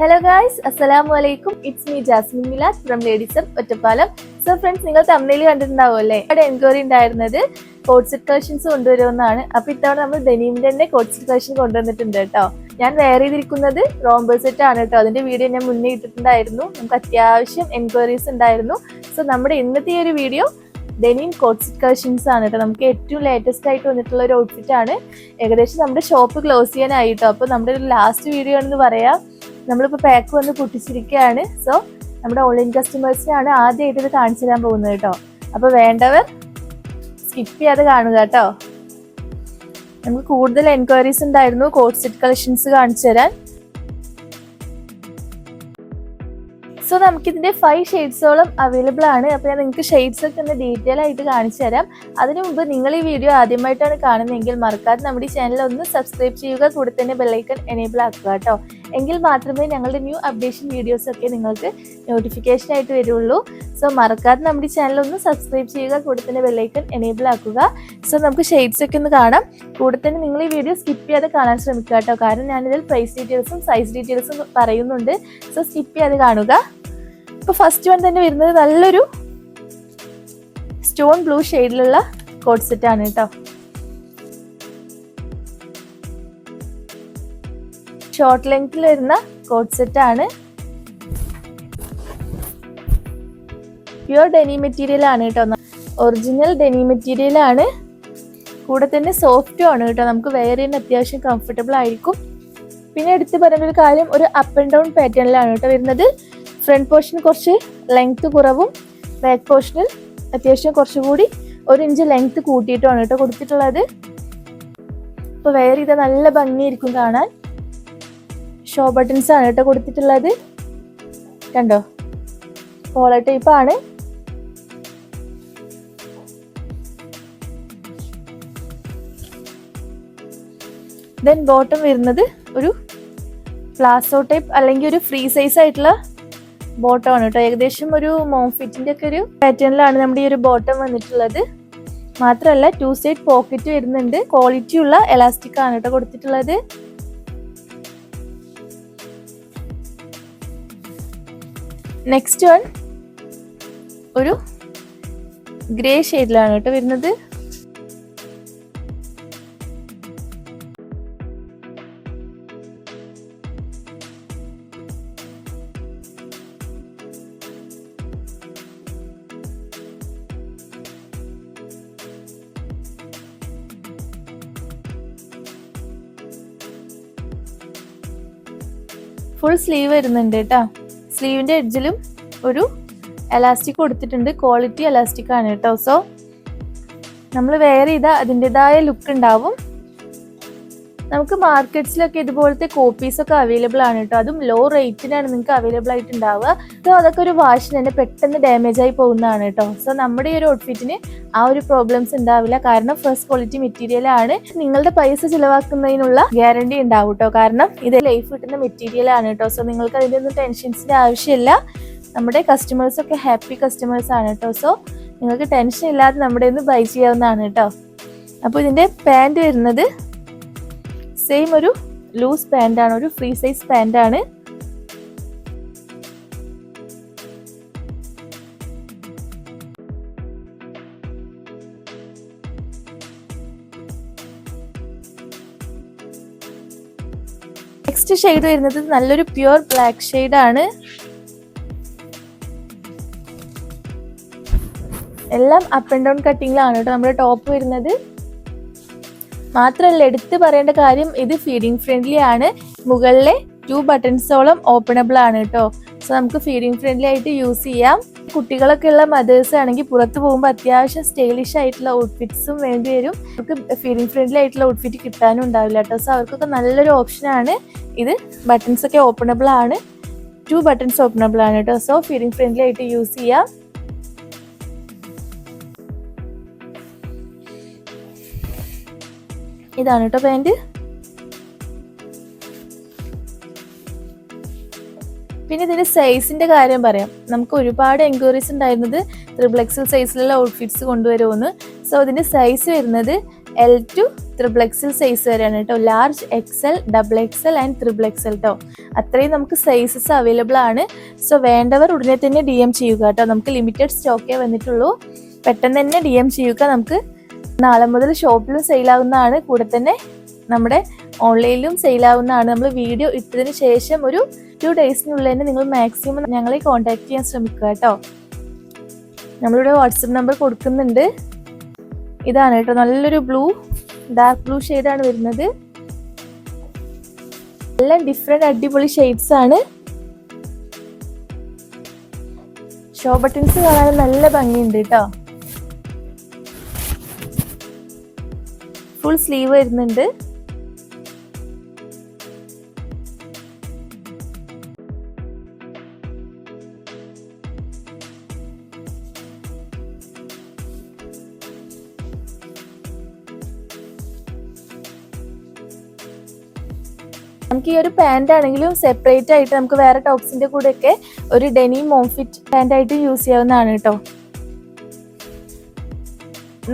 Hello guys അസ്സലാമു അലൈക്കും it's me Jasmin Milas from ladies Ottapalam so friends നിങ്ങൾ തമിഴിൽ കണ്ടിട്ടുണ്ടാവും അല്ലേ? അവിടെ എൻക്വയറി ഉണ്ടായിരുന്നത് കോഡ്സെറ്റ് കളക്ഷൻസ് കൊണ്ടുവരുമെന്നാണ്. അപ്പൊ ഇത്തവണ നമ്മൾ ഡെനീമിന്റെ തന്നെ കോഡ്സെറ്റ് കളക്ഷൻ കൊണ്ടുവന്നിട്ടുണ്ട് കേട്ടോ. ഞാൻ വെയർ ചെയ്തിരിക്കുന്നത് റോംബോ സെറ്റ് ആണ് കേട്ടോ. അതിന്റെ വീഡിയോ ഞാൻ മുന്നേ ഇട്ടിട്ടുണ്ടായിരുന്നു. നമുക്ക് അത്യാവശ്യം എൻക്വയറീസ് ഉണ്ടായിരുന്നു. സോ നമ്മുടെ ഇന്നത്തെ ഈ ഒരു വീഡിയോ ഡെനിം കോട്ട്സ് കഷൻസ് ആണ് കേട്ടോ. നമുക്ക് ഏറ്റവും ലേറ്റസ്റ്റ് ആയിട്ട് വന്നിട്ടുള്ള ഒരു ഔട്ട്ഫിറ്റ് ആണ്. ഏകദേശം നമ്മുടെ ഷോപ്പ് ക്ലോസ് ചെയ്യാനായിട്ടോ അപ്പോൾ നമ്മുടെ ഒരു ലാസ്റ്റ് വീഡിയോ ആണെന്ന് പറയാം. നമ്മളിപ്പോൾ പാക്ക് വന്ന് പൊട്ടിച്ചിരിക്കുകയാണ്. സോ നമ്മുടെ ഓൺലൈൻ കസ്റ്റമേഴ്സിനാണ് ആദ്യമായിട്ട് ഇത് കാണിച്ചു തരാൻ പോകുന്നത് കേട്ടോ അപ്പോൾ വേണ്ടവർ സ്കിപ്പ് ചെയ്യാതെ കാണുക കേട്ടോ നമുക്ക് കൂടുതൽ എൻക്വയറീസ് ഉണ്ടായിരുന്നു. കോഡ് കളക്ഷൻസ് കാണിച്ചു തരാൻ. സോ നമുക്കിതിന്റെ ഫൈവ് ഷെയ്ഡ്സോളം അവൈലബിൾ ആണ്. അപ്പോൾ ഞാൻ നിങ്ങൾക്ക് ഷെയ്ഡ്സ് ഒക്കെ ഒന്ന് ഡീറ്റെയിൽ ആയിട്ട് കാണിച്ചു തരാം. അതിനു മുമ്പ് നിങ്ങൾ ഈ വീഡിയോ ആദ്യമായിട്ടാണ് കാണുന്നതെങ്കിൽ മറക്കാതെ നമ്മുടെ ചാനൽ ഒന്ന് സബ്സ്ക്രൈബ് ചെയ്യുക. കൂടെ തന്നെ ബെല്ലൈക്കൺ എനേബിൾ ആക്കുക കേട്ടോ. എങ്കിൽ മാത്രമേ ഞങ്ങളുടെ ന്യൂ അപ്ഡേഷൻ വീഡിയോസ് ഒക്കെ നിങ്ങൾക്ക് നോട്ടിഫിക്കേഷൻ ആയിട്ട് വരുള്ളൂ. സോ മറക്കാതെ നമ്മുടെ ചാനൽ ഒന്ന് സബ്സ്ക്രൈബ് ചെയ്യുക. കൂടെ തന്നെ ബെല്ലൈക്കൺ എനേബിൾ ആക്കുക. സോ നമുക്ക് ഷെയ്ഡ്സ് ഒക്കെ ഒന്ന് കാണാം. കൂടെ തന്നെ നിങ്ങൾ ഈ വീഡിയോ സ്കിപ്പ് ചെയ്യാതെ കാണാൻ ശ്രമിക്കുക കേട്ടോ. കാരണം ഞാനിതിൽ പ്രൈസ് ഡീറ്റെയിൽസും സൈസ് ഡീറ്റെയിൽസും പറയുന്നുണ്ട്. സോ സ്കിപ്പ് ചെയ്യാതെ കാണുക. ഇപ്പൊ ഫസ്റ്റ് വൺ തന്നെ വരുന്നത് നല്ലൊരു സ്റ്റോൺ ബ്ലൂ ഷെയ്ഡിലുള്ള കോട്ട് സെറ്റ് ആണ് കേട്ടോ. ഷോർട്ട് ലെങ്ത്തിൽ വരുന്ന കോട്ട് സെറ്റ് ആണ്. പ്യുവർ ഡെനി മെറ്റീരിയൽ ആണ് കേട്ടോ. ഒറിജിനൽ ഡെനി മെറ്റീരിയൽ ആണ്. കൂടെ തന്നെ സോഫ്റ്റും ആണ് കേട്ടോ. നമുക്ക് വെയർ ചെയ്യാൻ അത്യാവശ്യം കംഫർട്ടബിൾ ആയിരിക്കും. പിന്നെ എടുത്ത് പറയുന്ന ഒരു കാര്യം ഒരു അപ്പ് ആൻഡ് ഡൗൺ പാറ്റേണിലാണ് കേട്ടോ വരുന്നത്. ഫ്രണ്ട് പോർഷൻ കുറച്ച് ലെങ്ത് കുറവും ബാക്ക് പോർഷനിൽ അത്യാവശ്യം കുറച്ചുകൂടി ഒരു ഇഞ്ച് ലെങ്ത് കൂട്ടിയിട്ടാണ് കേട്ടോ കൊടുത്തിട്ടുള്ളത്. ഇപ്പോൾ വെയർ ഇത് നല്ല ഭംഗിയായിരിക്കും കാണാൻ. ഷോ ബട്ടൺസ് ആണ് കേട്ടോ കൊടുത്തിട്ടുള്ളത്. കണ്ടോ? കോളർ ടൈപ്പാണ് ദെൻ ബോട്ടം വരുന്നത് ഒരു പ്ലാസോ ടൈപ്പ് അല്ലെങ്കിൽ ഒരു ഫ്രീ സൈസ് ആയിട്ടുള്ള ബോട്ടം ആണ് കേട്ടോ. ഏകദേശം ഒരു മോംഫിറ്റിന്റെ ഒക്കെ ഒരു പാറ്റേണിലാണ് നമ്മുടെ ഈ ഒരു ബോട്ടം വന്നിട്ടുള്ളത്. മാത്രമല്ല ടു സൈഡ് പോക്കറ്റ് വരുന്നുണ്ട്. ക്വാളിറ്റി ഉള്ള എലാസ്റ്റിക് ആണ് കേട്ടോ കൊടുത്തിട്ടുള്ളത്. നെക്സ്റ്റ് വൺ ഒരു ഗ്രേ ഷെയ്ഡിലാണ് കേട്ടോ വരുന്നത്. ഫുൾ സ്ലീവ് വരുന്നുണ്ട് കേട്ടോ സ്ലീവിന്റെ എഡ്ജിലും ഒരു എലാസ്റ്റിക് കൊടുത്തിട്ടുണ്ട്. ക്വാളിറ്റി എലാസ്റ്റിക് ആണ് കേട്ടോ സോ നമ്മൾ വെയർ ചെയ്താൽ അതിന്റെതായ ലുക്ക് ഉണ്ടാവും. നമുക്ക് മാർക്കറ്റ്സിലൊക്കെ ഇതുപോലത്തെ കോപ്പീസ് ഒക്കെ അവൈലബിൾ ആണ് കേട്ടോ അതും ലോ റേറ്റിനാണ് നിങ്ങൾക്ക് അവൈലബിൾ ആയിട്ട് ഉണ്ടാവുക സോ അതൊക്കെ ഒരു വാഷിന് തന്നെ പെട്ടെന്ന് ഡാമേജ് ആയി പോകുന്നതാണ് കേട്ടോ സോ നമ്മുടെ ഈ ഒരു ഔട്ട്ഫിറ്റിന് ആ ഒരു പ്രോബ്ലംസ് ഉണ്ടാവില്ല. കാരണം ഫസ്റ്റ് ക്വാളിറ്റി മെറ്റീരിയൽ ആണ്. നിങ്ങളുടെ പൈസ ചിലവാക്കുന്നതിനുള്ള ഗ്യാരണ്ടി ഉണ്ടാവും കേട്ടോ കാരണം ഇത് ലൈഫ് കിട്ടുന്ന മെറ്റീരിയൽ ആണ് കേട്ടോ സോ നിങ്ങൾക്ക് അതിന്റെ ഒന്നും ടെൻഷൻസിന്റെ ആവശ്യമില്ല. നമ്മുടെ കസ്റ്റമേഴ്സ് ഒക്കെ ഹാപ്പി കസ്റ്റമേഴ്സ് ആണ് കേട്ടോ സോ നിങ്ങൾക്ക് ടെൻഷൻ ഇല്ലാതെ നമ്മുടെ ഒന്ന് ബൈ ചെയ്യാവുന്നതാണ് കേട്ടോ അപ്പോൾ ഇതിന്റെ പാന്റ് വരുന്നത് സെയിം ഒരു ലൂസ് ആണ് ഒരു ഫ്രീ സൈസ് പാന്റ് ആണ്. നെക്സ്റ്റ് ഷെയ്ഡ് വരുന്നത് നല്ലൊരു പ്യുവർ ബ്ലാക്ക് ഷെയ്ഡ് ആണ്. എല്ലാം അപ്പ് ആൻഡ് ഡൗൺ കട്ടിങ്ങിലാണ് കേട്ടോ. നമ്മുടെ ടോപ്പ് വരുന്നത്. മാത്രമല്ല എടുത്തു പറയേണ്ട കാര്യം ഇത് ഫീഡിംഗ് ഫ്രണ്ട്ലി ആണ്. മുകളിലെ ടു ബട്ടൺസോളം ഓപ്പണബിൾ ആണ് കേട്ടോ സോ നമുക്ക് ഫീഡിംഗ് ഫ്രണ്ട്ലി ആയിട്ട് യൂസ് ചെയ്യാം. കുട്ടികളൊക്കെ ഉള്ള മദേഴ്സ് ആണെങ്കിൽ പുറത്ത് പോകുമ്പോൾ അത്യാവശ്യം സ്റ്റൈലിഷ് ആയിട്ടുള്ള ഔട്ട്ഫിറ്റ്സും വേണ്ടി വരും. അവർക്ക് ഫീഡിംഗ് ഫ്രണ്ട്ലി ആയിട്ടുള്ള ഔട്ട്ഫിറ്റ് കിട്ടാനും ഉണ്ടാവില്ല കേട്ടോ സോ അവർക്കൊക്കെ നല്ലൊരു ഓപ്ഷൻ ആണ്. ഇത് ബട്ടൺസ് ഒക്കെ ഓപ്പണബിൾ ആണ്. ടു ബട്ടൺസ് ഓപ്പണബിൾ ആണ് കേട്ടോ സോ ഫീഡിംഗ് ഫ്രണ്ട്ലി ആയിട്ട് യൂസ് ചെയ്യാം. ഇതാണ് കേട്ടോ പാന്റ് പിന്നെ ഇതിന്റെ സൈസിന്റെ കാര്യം പറയാം. നമുക്ക് ഒരുപാട് എൻക്വയറീസ് ഉണ്ടായിരുന്നത് ത്രിബിൾ എക്സൽ സൈസിലുള്ള ഔട്ട്ഫിറ്റ്സ് കൊണ്ടുവരുമെന്ന് സോ ഇതിന്റെ സൈസ് വരുന്നത് L to triple XL size വരെയാണ് കേട്ടോ large XL double XL and triple XL കേട്ടോ അത്രയും നമുക്ക് സൈസസ് അവൈലബിൾ ആണ്. സോ വേണ്ടവർ ഉടനെ തന്നെ ഡി എം ചെയ്യുക കേട്ടോ നമുക്ക് ലിമിറ്റഡ് സ്റ്റോക്കേ വന്നിട്ടുള്ളൂ. പെട്ടെന്ന് തന്നെ ഡി എം ചെയ്യുക നമുക്ക് നാളെ മുതൽ ഷോപ്പിലും സെയിലാവുന്നതാണ്. കൂടെ തന്നെ നമ്മുടെ ഓൺലൈനിലും സെയിലാവുന്നതാണ്. നമ്മൾ വീഡിയോ ഇട്ടതിന് ശേഷം ഒരു ടു ഡേയ്സിനുള്ളിൽ തന്നെ നിങ്ങൾ മാക്സിമം ഞങ്ങളെ കോൺടാക്ട് ചെയ്യാൻ ശ്രമിക്കുക കേട്ടോ. നമ്മളിവിടെ വാട്സപ്പ് നമ്പർ കൊടുക്കുന്നുണ്ട്. ഇതാണ് കേട്ടോ നല്ലൊരു ബ്ലൂ ഡാർക്ക് ബ്ലൂ ആണ് വരുന്നത്. എല്ലാം ഡിഫറെന്റ് അടിപൊളി ഷെയ്ഡ്സ് ആണ്. ഷോ ബട്ടൺസ് കാണാൻ നല്ല ഭംഗിയുണ്ട് കേട്ടോ. ഫുൾ സ്ലീവ് വരുന്നുണ്ട്. നമുക്ക് ഈ ഒരു പാന്റ് ആണെങ്കിലും സെപ്പറേറ്റ് ആയിട്ട് നമുക്ക് വേറെ ടോപ്സിന്റെ കൂടെയൊക്കെ ഒരു ഡെനി മോംഫിറ്റ് പാന്റ് ആയിട്ട് യൂസ് ചെയ്യാവുന്നതാണ് കേട്ടോ.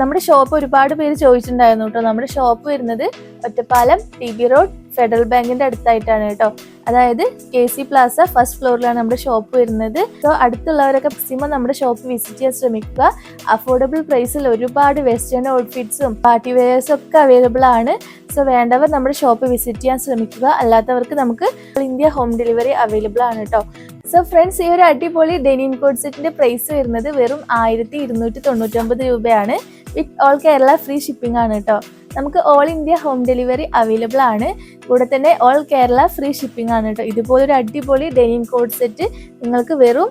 നമ്മുടെ ഷോപ്പ് ഒരുപാട് പേര് ചോദിച്ചിട്ടുണ്ടായിരുന്നു കേട്ടോ നമ്മുടെ ഷോപ്പ് വരുന്നത് Ottapalam T B road Federal ബാങ്കിന്റെ അടുത്തായിട്ടാണ് കേട്ടോ അതായത് കെ സി പ്ലാസ ഫസ്റ്റ് ഫ്ലോറിലാണ് നമ്മുടെ ഷോപ്പ് വരുന്നത്. സോ അടുത്തുള്ളവരൊക്കെ മാക്സിമം നമ്മുടെ ഷോപ്പ് വിസിറ്റ് ചെയ്യാൻ ശ്രമിക്കുക. അഫോർഡബിൾ പ്രൈസിൽ ഒരുപാട് വെസ്റ്റേൺ ഔട്ട്ഫിറ്റ്സും പാർട്ടി വെയേഴ്സും ഒക്കെ അവൈലബിൾ ആണ്. സോ വേണ്ടവർ നമ്മുടെ ഷോപ്പ് വിസിറ്റ് ചെയ്യാൻ ശ്രമിക്കുക. അല്ലാത്തവർക്ക് നമുക്ക് ഇന്ത്യ ഹോം ഡെലിവറി അവൈലബിൾ ആണ് കേട്ടോ സോ ഫ്രണ്ട്സ് ഈ ഒരു അടിപൊളി ഡെനിൻ കോഡ് സെറ്റിന്റെ പ്രൈസ് വരുന്നത് വെറും ആയിരത്തി ഇരുന്നൂറ്റി തൊണ്ണൂറ്റൊമ്പത് രൂപയാണ്. With all Kerala free shipping ആണ് കേട്ടോ നമുക്ക് all India home delivery available ആണ്. കൂടെ തന്നെ ഓൾ കേരള ഫ്രീ ഷിപ്പിംഗ് ആണ് കേട്ടോ ഇതുപോലൊരു അടിപൊളി ഡെനിം കോഡ് സെറ്റ് നിങ്ങൾക്ക് വെറും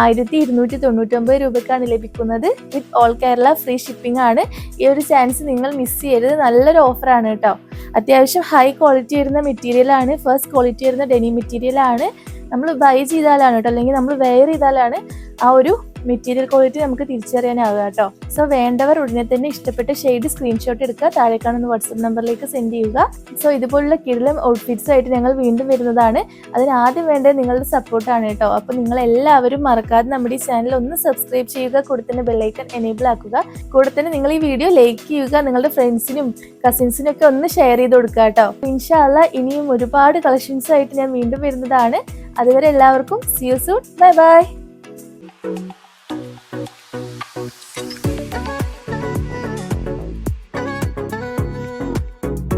ആയിരത്തി ഇരുന്നൂറ്റി തൊണ്ണൂറ്റൊമ്പത് രൂപയ്ക്കാണ് ലഭിക്കുന്നത്. With all Kerala free shipping ആണ്. ഈ ഒരു ചാൻസ് നിങ്ങൾ മിസ് ചെയ്യരുത്. നല്ലൊരു ഓഫറാണ് കേട്ടോ അത്യാവശ്യം ഹൈ ക്വാളിറ്റി വരുന്ന മെറ്റീരിയൽ ആണ്. ഫസ്റ്റ് ക്വാളിറ്റി വരുന്ന ഡെനി മെറ്റീരിയൽ ആണ്. നമ്മൾ ബൈ ചെയ്താലാണ് കേട്ടോ അല്ലെങ്കിൽ നമ്മൾ വെയർ ചെയ്താലാണ് ആ ഒരു മെറ്റീരിയൽ ക്വാളിറ്റി നമുക്ക് തിരിച്ചറിയാനാവുക കേട്ടോ. സോ വേണ്ടവർ ഉടനെ തന്നെ ഇഷ്ടപ്പെട്ട ഷെയ്ഡ് സ്ക്രീൻഷോട്ട് എടുക്കുക. താഴെ കാണുന്ന വാട്സപ്പ് നമ്പറിലേക്ക് സെൻഡ് ചെയ്യുക. സോ ഇതുപോലുള്ള കിടലം ഔട്ട്ഫിറ്റ്സ് ആയിട്ട് ഞങ്ങൾ വീണ്ടും വരുന്നതാണ്. അതിന് ആദ്യം വേണ്ടത് നിങ്ങളുടെ സപ്പോർട്ടാണ് കേട്ടോ. അപ്പോൾ നിങ്ങൾ എല്ലാവരും മറക്കാതെ നമ്മുടെ ഈ ചാനൽ ഒന്ന് സബ്സ്ക്രൈബ് ചെയ്യുക. കൂടെ തന്നെ ബെല്ലൈക്കൺ എനേബിൾ ആക്കുക. കൂടെ തന്നെ നിങ്ങൾ ഈ വീഡിയോ ലൈക്ക് ചെയ്യുക. നിങ്ങളുടെ ഫ്രണ്ട്സിനും കസിൻസിനും ഒക്കെ ഒന്ന് ഷെയർ ചെയ്ത് കൊടുക്കുക കേട്ടോ. ഇൻഷാല്ല ഇനിയും ഒരുപാട് കളക്ഷൻസ് ആയിട്ട് ഞാൻ വീണ്ടും വരുന്നതാണ്. അതുവരെ എല്ലാവർക്കും see you soon bye bye